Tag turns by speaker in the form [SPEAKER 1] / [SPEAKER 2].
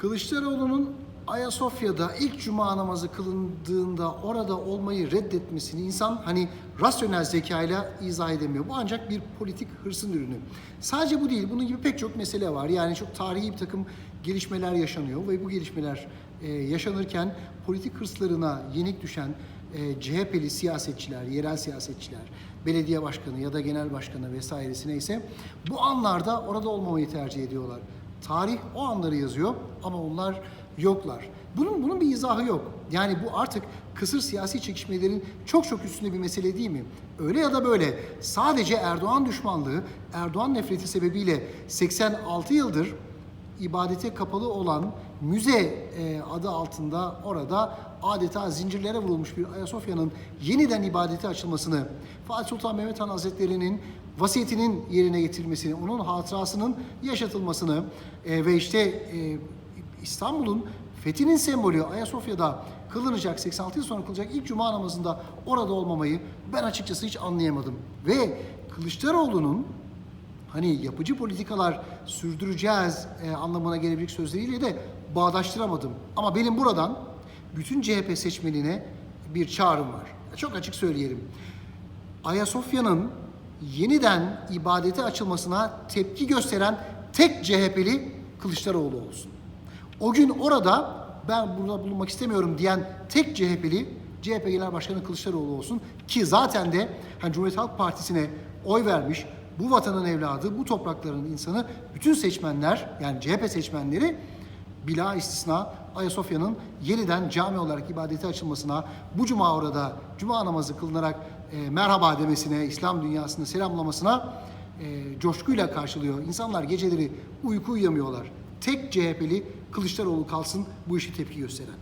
[SPEAKER 1] Kılıçdaroğlu'nun Ayasofya'da ilk cuma namazı kılındığında orada olmayı reddetmesini insan hani rasyonel zekayla izah edemiyor. Bu ancak bir politik hırsın ürünü. Sadece bu değil, bunun gibi pek çok mesele var. Yani çok tarihi bir takım gelişmeler yaşanıyor ve bu gelişmeler e, yaşanırken politik hırslarına yenik düşen e, CHP'li siyasetçiler, yerel siyasetçiler, belediye başkanı ya da genel başkanı vesairesi neyse bu anlarda orada olmamayı tercih ediyorlar. Tarih o anları yazıyor ama onlar yoklar. Bunun bunun bir izahı yok. Yani bu artık kısır siyasi çekişmelerin çok çok üstünde bir mesele değil mi? Öyle ya da böyle sadece Erdoğan düşmanlığı, Erdoğan nefreti sebebiyle 86 yıldır ibadete kapalı olan müze e, adı altında orada adeta zincirlere vurulmuş bir Ayasofya'nın yeniden ibadete açılmasını, Fatih Sultan Mehmet Han Hazretleri'nin vasiyetinin yerine getirilmesini, onun hatırasının yaşatılmasını e, ve işte e, İstanbul'un fethinin sembolü Ayasofya'da kılınacak 86 yıl sonra kılacak ilk cuma namazında orada olmamayı ben açıkçası hiç anlayamadım. Ve Kılıçdaroğlu'nun hani yapıcı politikalar sürdüreceğiz e, anlamına gelebilecek sözleriyle de bağdaştıramadım. Ama benim buradan bütün CHP seçmenine bir çağrım var. Çok açık söyleyelim. Ayasofya'nın yeniden ibadete açılmasına tepki gösteren tek CHP'li Kılıçdaroğlu olsun. O gün orada ben burada bulunmak istemiyorum diyen tek CHP'li CHP Genel Başkanı Kılıçdaroğlu olsun ki zaten de hani Cumhuriyet Halk Partisi'ne oy vermiş bu vatanın evladı, bu toprakların insanı bütün seçmenler yani CHP seçmenleri bila istisna Ayasofya'nın yeniden cami olarak ibadete açılmasına, bu cuma orada cuma namazı kılınarak e, merhaba demesine, İslam dünyasını selamlamasına e, coşkuyla karşılıyor. İnsanlar geceleri uyku uyuyamıyorlar. Tek CHP'li Kılıçdaroğlu kalsın bu işi tepki gösteren.